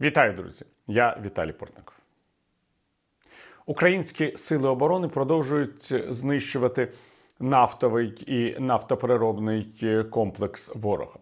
Вітаю, друзі! Я Віталій Портников. Українські сили оборони продовжують знищувати нафтовий і нафтопереробний комплекс ворога.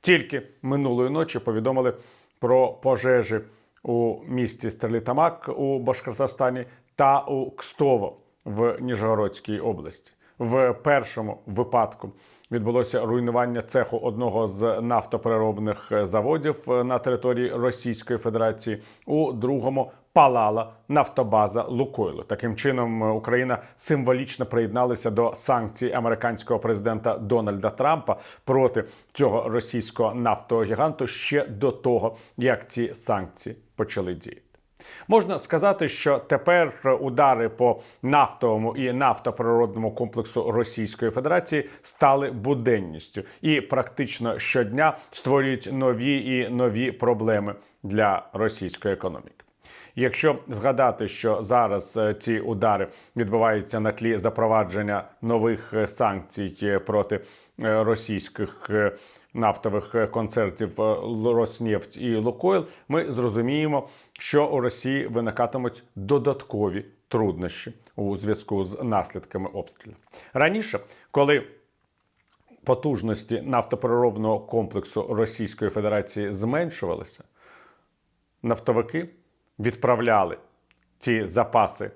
Тільки минулої ночі повідомили про пожежі у місті Стерлітамак у Башкортостані та у Кстово в Ніжгородській області. В першому випадку відбулося руйнування цеху одного з нафтопереробних заводів на території Російської Федерації. У другому палала нафтобаза Лукойлу. Таким чином Україна символічно приєдналася до санкцій американського президента Дональда Трампа проти цього російського нафтового гіганту ще до того, як ці санкції почали діяти. Можна сказати, що тепер удари по нафтовому і нафтоприродному комплексу Російської Федерації стали буденністю і практично щодня створюють нові і нові проблеми для російської економіки. Якщо згадати, що зараз е, ці удари відбуваються на тлі запровадження нових е, санкцій е, проти російських нафтових е, концертів е, Роснефть і Лукойл, ми зрозуміємо, що у Росії виникатимуть додаткові труднощі у зв'язку з наслідками обстрілів. Раніше, коли потужності нафтопереробного комплексу Російської Федерації зменшувалися, нафтовики відправляли ті запаси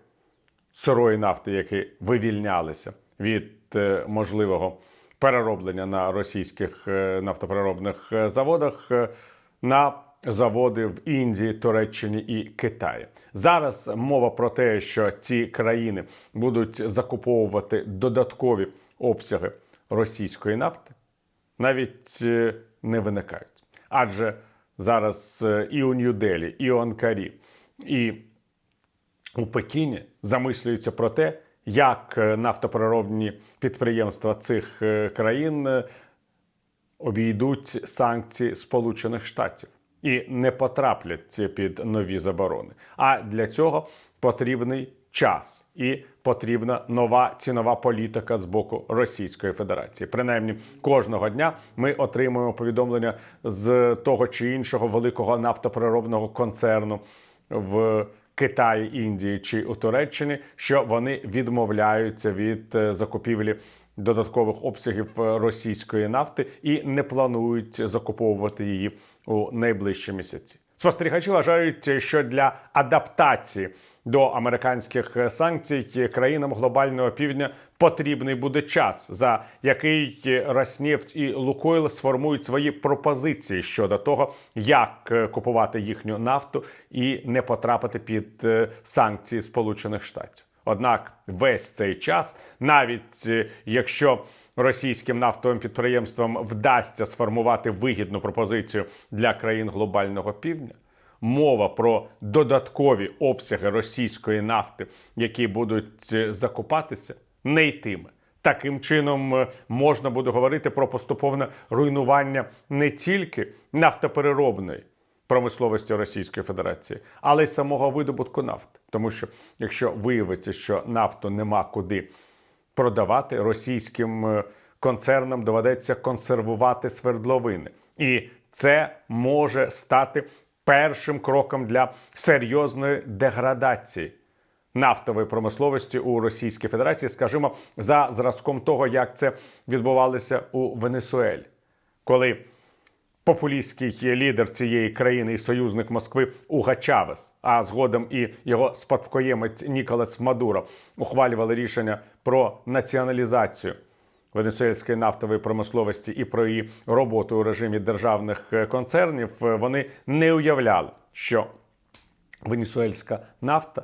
сирої нафти, які вивільнялися від е, можливого перероблення на російських е, нафтопереробних е, заводах е, на заводи в Індії, Туреччині і Китаї. Зараз мова про те, що ці країни будуть закуповувати додаткові обсяги російської нафти, навіть не виникають. Адже зараз і у Нью-Делі, і у Анкарі, і у Пекіні замислюються про те, як е, нафтопереробні підприємства цих е, країн е, обійдуть санкції Сполучених Штатів і не потраплять під нові заборони. А для цього потрібний час і потрібна нова цінова політика з боку Російської Федерації. Принаймні, кожного дня ми отримуємо повідомлення з того чи іншого великого нафтопереробного концерну в Китаї, Індії чи у Туреччині, що вони відмовляються від е, закупівлі додаткових обсягів е, російської нафти і не планують закуповувати її у найближчі місяці. Спостерігачі вважають, що для адаптації до американських санкцій країнам глобального півдня потрібний буде час, за який Роснефть і Лукойл сформують свої пропозиції щодо того, як купувати їхню нафту і не потрапити під е, санкції Сполучених Штатів. Однак весь цей час, навіть е, якщо російським нафтовим підприємствам вдасться сформувати вигідну пропозицію для країн глобального півдня, мова про додаткові обсяги російської нафти, які будуть е, закупатися, не йтиме. Таким чином е, можна буде говорити про поступовне руйнування не тільки нафтопереробної промисловості Російської Федерації, але й самого видобутку нафти. Тому що якщо виявиться, що нафту нема куди продавати, російським е, концернам доведеться консервувати свердловини, і це може стати першим кроком для серйозної деградації нафтової промисловості у Російській Федерації, скажімо, за зразком того, як це відбувалося у Венесуелі, коли популістський лідер цієї країни і союзник Москви Уга Чавес, а згодом і його спадкоємець Ніколас Мадуро ухвалювали рішення про націоналізацію венесуельської нафтової промисловості і про її роботу у режимі державних е, концернів. е, Вони не уявляли, що венесуельська нафта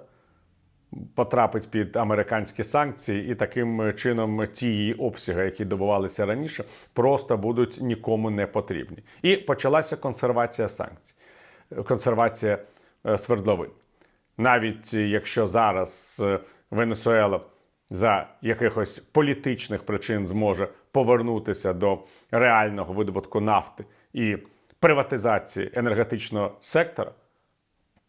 потрапить під американські санкції, і таким чином ті її обсяги, які добувалися раніше, просто будуть нікому не потрібні. І почалася консервація санкцій, консервація е, свердловин. Навіть якщо зараз е, Венесуела за якихось політичних причин зможе повернутися до реального видобутку нафти і приватизації енергетичного сектора,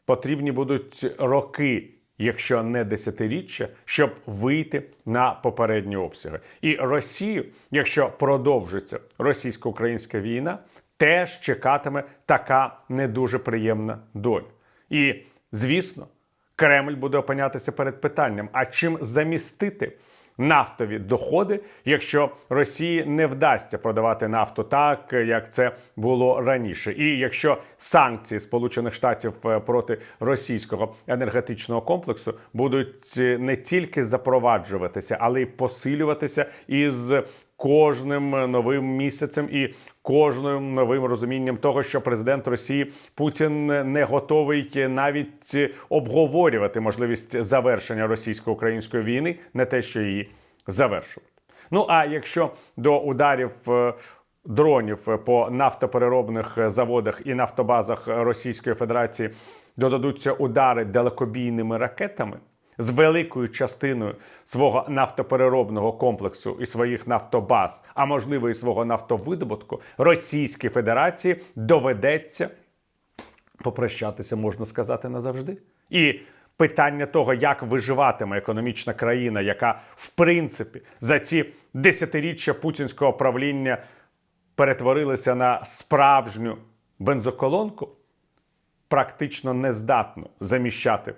потрібні будуть роки, якщо не десятиріччя, щоб вийти на попередні обсяги. І Росію, якщо продовжиться російсько-українська війна, теж чекатиме така не дуже приємна доля. І, звісно, Кремль буде опинятися перед питанням: а чим замістити нафтові доходи, якщо Росії не вдасться продавати нафту так, як це було раніше, і якщо санкції Сполучених Штатів е, проти російського енергетичного комплексу будуть е, не тільки запроваджуватися, але й посилюватися із кожним новим місяцем і кожним новим розумінням того, що президент Росії Путін не готовий навіть обговорювати можливість завершення російсько-української війни, не те, що її завершувати. Ну а якщо до ударів е, дронів по нафтопереробних заводах і нафтобазах Російської Федерації додадуться удари далекобійними ракетами з великою частиною свого нафтопереробного комплексу і своїх нафтобаз, а можливо і свого нафтовидобутку, Російській Федерації доведеться попрощатися, можна сказати, назавжди. І питання того, як виживатиме економічна країна, яка в принципі за ці десятиріччя путінського правління перетворилася на справжню бензоколонку, практично не здатно заміщати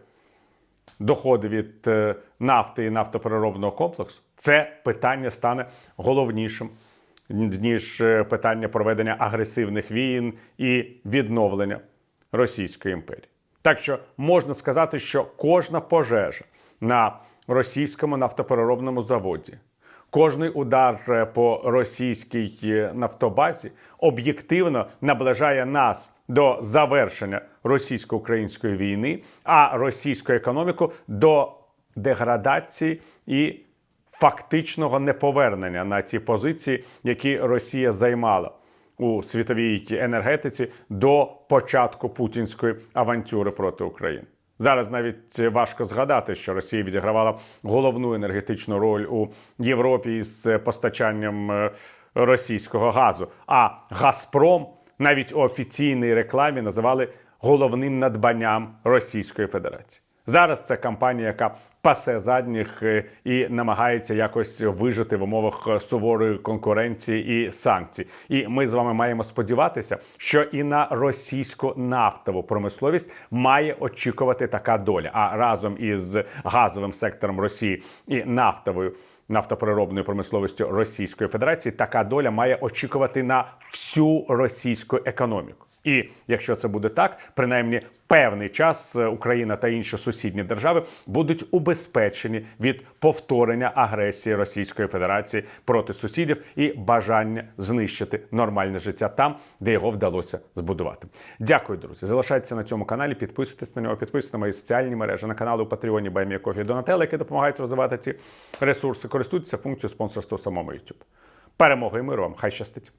доходи від е, нафти і нафтопереробного комплексу, це питання стане головнішим ніж е, питання проведення агресивних війн і відновлення Російської імперії. Так що можна сказати, що кожна пожежа на російському нафтопереробному заводі, кожний удар е, по російській нафтобазі об'єктивно наближає нас до завершення російсько-української війни, а російську економіку до деградації і фактичного неповернення на ті позиції, які Росія займала у світовій енергетиці до початку путінської авантюри проти України. Зараз навіть важко згадати, що Росія відігравала головну енергетичну роль у Європі із постачанням е, російського газу. А Газпром навіть у офіційній рекламі називали головним надбанням Російської Федерації. Зараз це компанія, яка пасе задніх е, і намагається якось вижити в умовах суворої конкуренції і санкцій. І ми з вами маємо сподіватися, що і на російську нафтову промисловість має очікувати така доля. А разом із газовим сектором Росії і нафтовою. Нафтопереробною промисловості Російської Федерації така доля має очікувати на всю російську економіку. І якщо це буде так, принаймні певний час е, Україна та інші сусідні держави будуть убезпечені від повторення агресії Російської Федерації проти сусідів і бажання знищити нормальне життя там, де його вдалося збудувати. Дякую, друзі. Залишайтеся на цьому каналі, підписуйтесь на нього, підписуйтесь на мої соціальні мережі на канали у Патреоні Баймія Кофі Донателла, які допомагають розвивати ці ресурси. Користуйтеся функцією спонсорства самому YouTube. Перемоги і миру вам! Хай щастить!